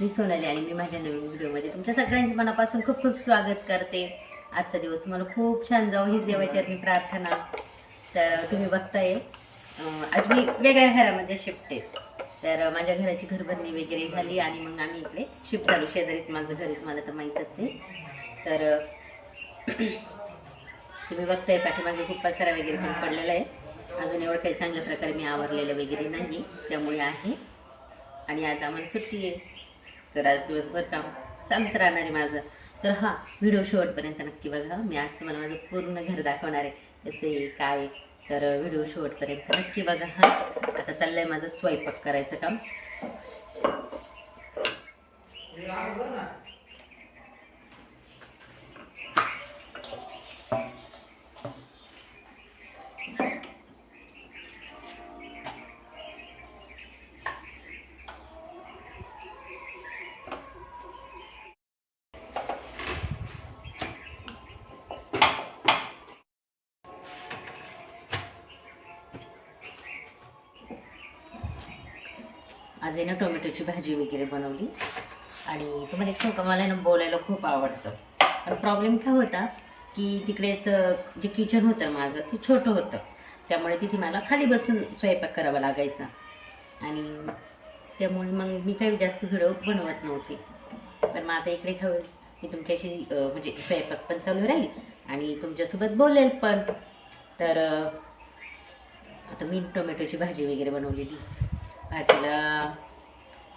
मी सोनाली आणि मी माझ्या नवीन व्हिडिओमध्ये तुमच्या सगळ्यांचे मनापासून खूप खूप स्वागत करते. आजचा दिवस तुम्हाला खूप छान जाऊ हीच देवाची आम्ही प्रार्थना. तर तुम्ही बघताय आज मी वेगळ्या घरामध्ये शिफ्ट आहे. तर माझ्या घराची घरभरणी वगैरे झाली आणि मग आम्ही इकडे शिफ्ट चालू शेजारीच माझं घर मला तुम्हाला तर माहीतच आहे. तर तुम्ही बघताय पाठीमागे खूप पसारा वगैरे पण पडलेला आहे. अजून एवढं काही चांगल्या प्रकारे मी आवरलेलं वगैरे नाही त्यामुळे आहे. आणि आज आम्हाला सुट्टी आहे. तर आज दिवसभर काम चालूच राहणार आहे माझं. तर हां व्हिडिओ शेवटपर्यंत नक्की बघा. मी आज तुम्हाला माझं पूर्ण घर दाखवणार आहे. कसं आहे काय तर व्हिडिओ शेवटपर्यंत नक्की बघा. हां आता चाललं आहे माझं स्वयंपाक करायचं काम. आज आहे ना टोमॅटोची भाजी वगैरे बनवली. आणि तुम्हाला एक सांगू मला आहे ना बोलायला खूप आवडतं. पण प्रॉब्लेम काय होता की तिकडेच जे किचन होतं माझं ते छोटं होतं. त्यामुळे तिथे मला खाली बसून स्वयंपाक करावा लागायचा. आणि त्यामुळे मग मी काही जास्त व्हिडिओ बनवत नव्हते. पण मग आता इकडे खाऊ मी तुमच्याशी म्हणजे स्वयंपाक पण चालू राहील आणि तुमच्यासोबत बोलेल पण. तर आता मी टोमॅटोची भाजी वगैरे बनवलेली. भाजीला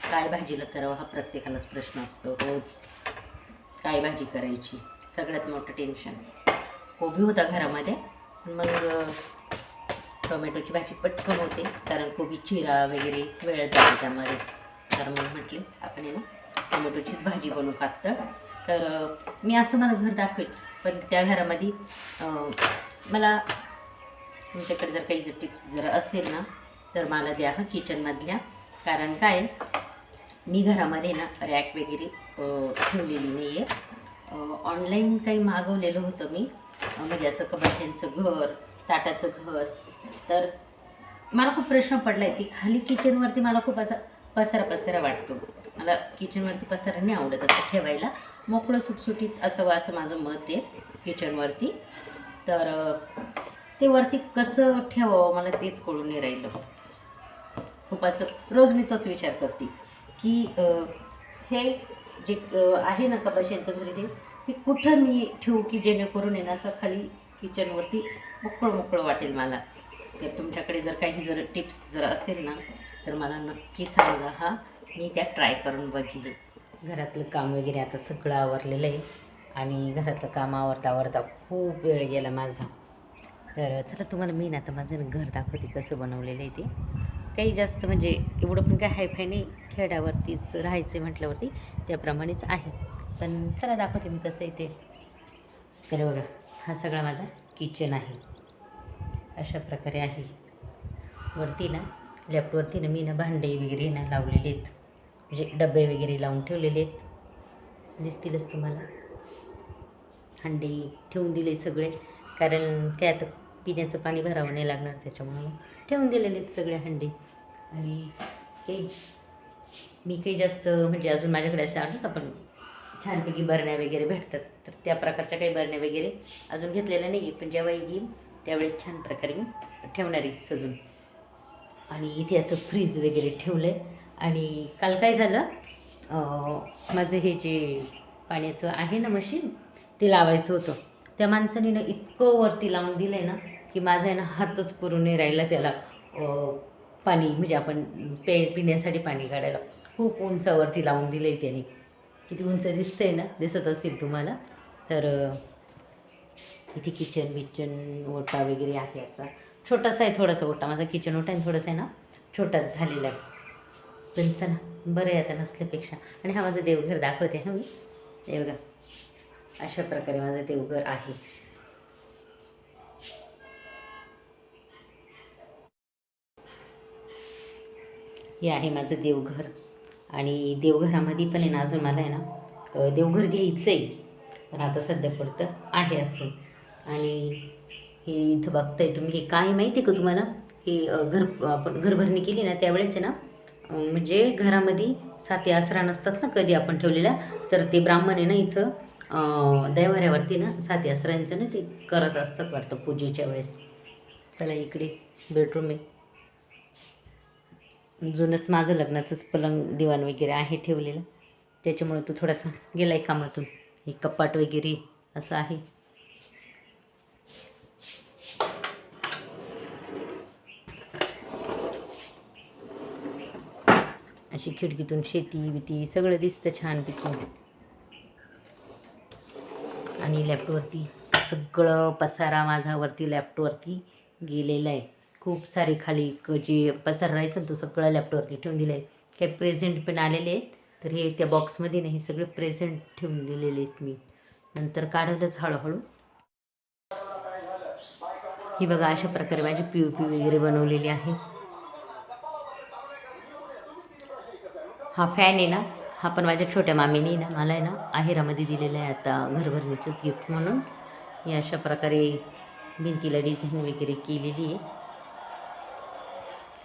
काय भाजीला करावं हा प्रत्येकालाच प्रश्न असतो रोज. काय भाजी करायची? सगळ्यात मोठं टेन्शन कोबी होता घरामध्ये मग टोमॅटोची भाजी पटकन होते कारण कोबी चिरा वगैरे वेळ जातो त्यामध्ये. तर मग म्हटले आपण आहे ना टोमॅटोचीच भाजी बनवू पातळ तर मी असं मला घर दाखवेल पण त्या घरामध्ये मला तुमच्याकडे जर काही जर टिप्स जर असेल ना तर मला द्या हं किचनमधल्या कारण काय मी घरामध्ये ना रॅक वगैरे ठेवलेली नाही आहे ऑनलाईन काही मागवलेलं होतं मी. म्हणजे असं कपाशांचं घर ताटाचं घर. तर मला खूप प्रश्न पडला आहे ती खाली किचनवरती मला खूप असा पसारा पसारा वाटतो. मला किचनवरती पसारा नाही आवडत असं ठेवायला. मोकळं सुटसुटीत असावं असं माझं मत आहे किचनवरती तर ते वरती कसं ठेवावं मला तेच कळून नाही राहिलं. खूप असं रोज मी तोच विचार करते. की हे जे आहे ना कपाशांचं घरी ते हे कुठं मी ठेवू की जेणेकरून येणं असं खाली किचनवरती मोकळं मोकळं वाटेल मला? तर तुमच्याकडे जर काही जर टिप्स जर असेल ना तर मला नक्की सांगा हा. मी त्या ट्राय करून बघितली घरातलं काम वगैरे आता सगळं आवरलेलं आहे आणि घरातलं काम आवरता आवरता खूप वेळ गेला माझा. तर चला तुम्हाला मी ना आता माझं घर दाखवते कसं बनवलेलं आहे ते. काही जास्त म्हणजे एवढं पण काय हायफाय नाही खेड्यावरतीच राहायचं म्हटल्यावरती त्याप्रमाणेच आहे. पण चला दाखवते मी कसं आहे ते. तर बघा हा सगळा माझा किचन आहे. अशा प्रकारे आहे. वरती ना लेफ्टवरती ना मी ना भांडे वगैरे ना लावलेले आहेत. म्हणजे डबे वगैरे लावून ठेवलेले आहेत. दिसतीलच तुम्हाला. हंडी ठेवून दिले सगळे. कारण काय आता पिण्याचं पाणी भरावं नाही लागणार त्याच्यामुळं. मग ठेवून दिलेले आहेत सगळे हंडी. आणि काही मी काही जास्त म्हणजे अजून माझ्याकडे असे आणत आपण छानपैकी बरण्या वगैरे भेटतात. तर त्या प्रकारच्या काही बरण्या वगैरे अजून घेतलेल्या नाही पण जेव्हाही घेईन त्यावेळेस छान प्रकारे मी ठेवणार आहे सजून. आणि इथे असं फ्रीज वगैरे ठेवलं आहे आणि काल काय झालं माझं हे जे पाण्याचं आहे ना मशीन ते लावायचं होतं. त्या माणसाने ना इतकं वरती लावून दिलं आहे ना की माझा आहे ना हातच पुरून नाही राहिला त्याला. पाणी म्हणजे आपण पे पिण्यासाठी पाणी काढायला. खूप उंचावरती लावून दिलं आहे त्याने. किती उंच दिसतं आहे ना दिसत असेल तुम्हाला. तर इथे किचन बिचन ओटा वगैरे आहे असा. छोटासा आहे थोडासा ओटा माझा किचन ओटा आहे थोडासा आहे ना छोटाच झालेला आहे. पण चला बरं आहे आता नसल्यापेक्षा. आणि हा माझं देवघर दाखवते हा मी. हे बघा अशा प्रकारे माझं देवघर आहे. हे आहे माझं देवघर. आणि देवघरामध्ये पण आहे ना अजून मला आहे ना देवघर घ्यायचं आहे पण आता सध्या पडतं आहे असं. आणि हे इथं बघताय तुम्ही हे काय माहिती आहे का तुम्हाला? हे घर आपण घरभरणी केली ना त्यावेळेस आहे ना म्हणजे घरामध्ये साती आसरा नसतात ना कधी आपण ठेवलेल्या तर ते ब्राह्मण आहे ना इथं दैवाऱ्यावरती ना साती आसऱ्यांचं ना ते करत असतात वाटतं पूजेच्या वेळेस. चला इकडे बेडरूम आहे. जुनंच माझं लग्नाचंच पलंग दिवाण वगैरे आहे ठेवलेलं. त्याच्यामुळे तो थोडासा गेला आहे कामातून. हे कपाट वगैरे असं आहे. अशी खिडकीतून शेती बिती सगळं दिसतं छानपैकी. आणि लॅपटॉपवरती सगळं पसारा माझा वरती लॅपटॉपवरती गेलेला आहे. खूप सारे खाली जे पसारा राहायचं ना तो सगळं लॅपटॉपवरती ठेवून दिलं आहे काही प्रेझेंट पण आलेले आहेत. तर हे त्या बॉक्समध्ये नाही सगळे प्रेझेंट ठेवून दिलेले आहेत मी. नंतर काढलंच हळूहळू. ही बघा अशा प्रकारे माझी पी ओ पी वगैरे बनवलेली आहे. हा फॅन आहे ना हा पण माझ्या छोट्या मामीने ना मला आहे ना आहेरामध्ये दिलेला आहे आता घरभरणीचंच गिफ्ट म्हणून. ही अशा प्रकारे भिंतीला डिझाईन वगैरे केलेली आहे.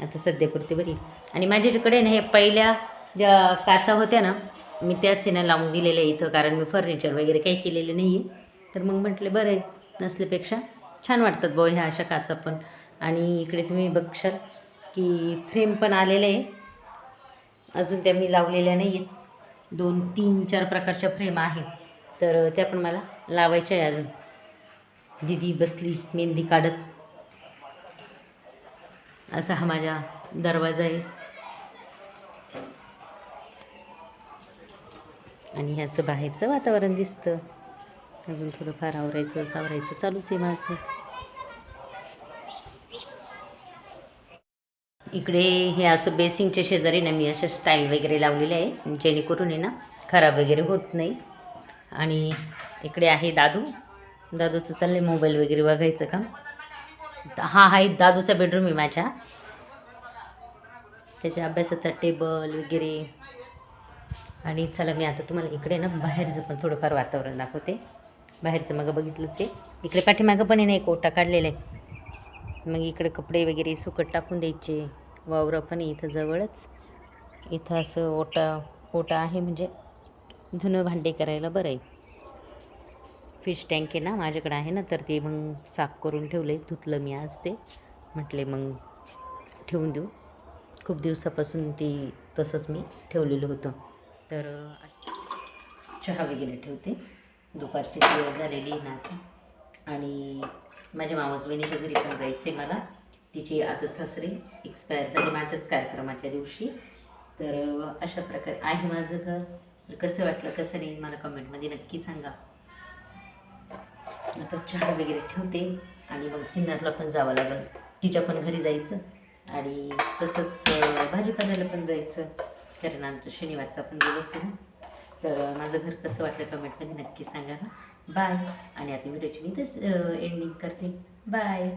आता सध्यापुरती बरी. आणि माझ्याकडे ना हे पहिल्या ज्या काचा होत्या ना मी त्याच आहे ना लावून दिलेल्या इथं कारण मी फर्निचर वगैरे काही केलेलं नाही आहे तर मग म्हटले बरं आहे नसल्यापेक्षा छान वाटतात बो ह्या अशा काचा पण. आणि इकडे तुम्ही बघशाल की फ्रेम पण आलेले आहे. अजून त्या मी लावलेल्या नाही आहेत दोन तीन चार प्रकारच्या फ्रेम आहेत. तर त्या पण मला लावायच्या आहे अजून. दिदी बसली मेहंदी काढत. असा हा माझा दरवाजा आहे. आणि ह्याचं बाहेरचं वातावरण दिसतं. अजून थोडंफार आवरायचं सावरायचं चालूच आहे माझं. इकडे हे असं बेसिंगच्या शेजारी ना मी अशा स्टाईल वगैरे लावलेले आहे. जेणेकरून आहे ना खराब वगैरे होत नाही. आणि इकडे आहे दादू. दादूचं चाललं आहे मोबाईल वगैरे बघायचं का? हा हा एक दादूचा बेडरूम आहे माझ्या. त्याच्या अभ्यासाचा टेबल वगैरे. आणि चला मी आता तुम्हाला इकडे ना बाहेरचं पण थोडंफार वातावरण दाखवते. बाहेरचं मग बघितलंच आहे. इकडे पाठीमागं पण आहे ना एक ओटा काढलेला आहे. मग इकडे कपडे वगैरे सुकट टाकून द्यायचे. वावरं पण इथं जवळच. इथं असं ओटा ओटा आहे म्हणजे धुणं भांडे करायला बरं आहे. फिश टँक आहे ना माझ्याकडे आहे ना तर ते मग साफ करून ठेवले. धुतलं मी आज ते. म्हटले मग ठेवून देऊ. खूप दिवसापासून ती तसंच मी ठेवलेलं होतं. तर चहा वगैरे ठेवते. दुपारची वेळ झालेली आहे ना आता. आणि माझ्या मावस बहिणीच्या घरी पण जायचं आहे मला. तिची आजच सासरे एक्सपायर झाले माझ्याच कार्यक्रमाच्या दिवशी. तर अशा प्रकारे आहे माझं घर. तर कसं वाटलं कसं नाही मला कमेंटमध्ये नक्की सांगा. आता चहा वगैरे ठेवते आणि मग सिन्नरला पण जावं लागेल. तिच्या पण घरी जायचं आणि तसंच भाजीपाल्याला पण जायचं. कारण आमचं शनिवारचा पण दिवस आहे ना. तर माझं घर कसं वाटलं कमेंटमध्ये नक्की सांगा. बाय आणि आता व्हिडिओची मी तस एंडिंग करते. बाय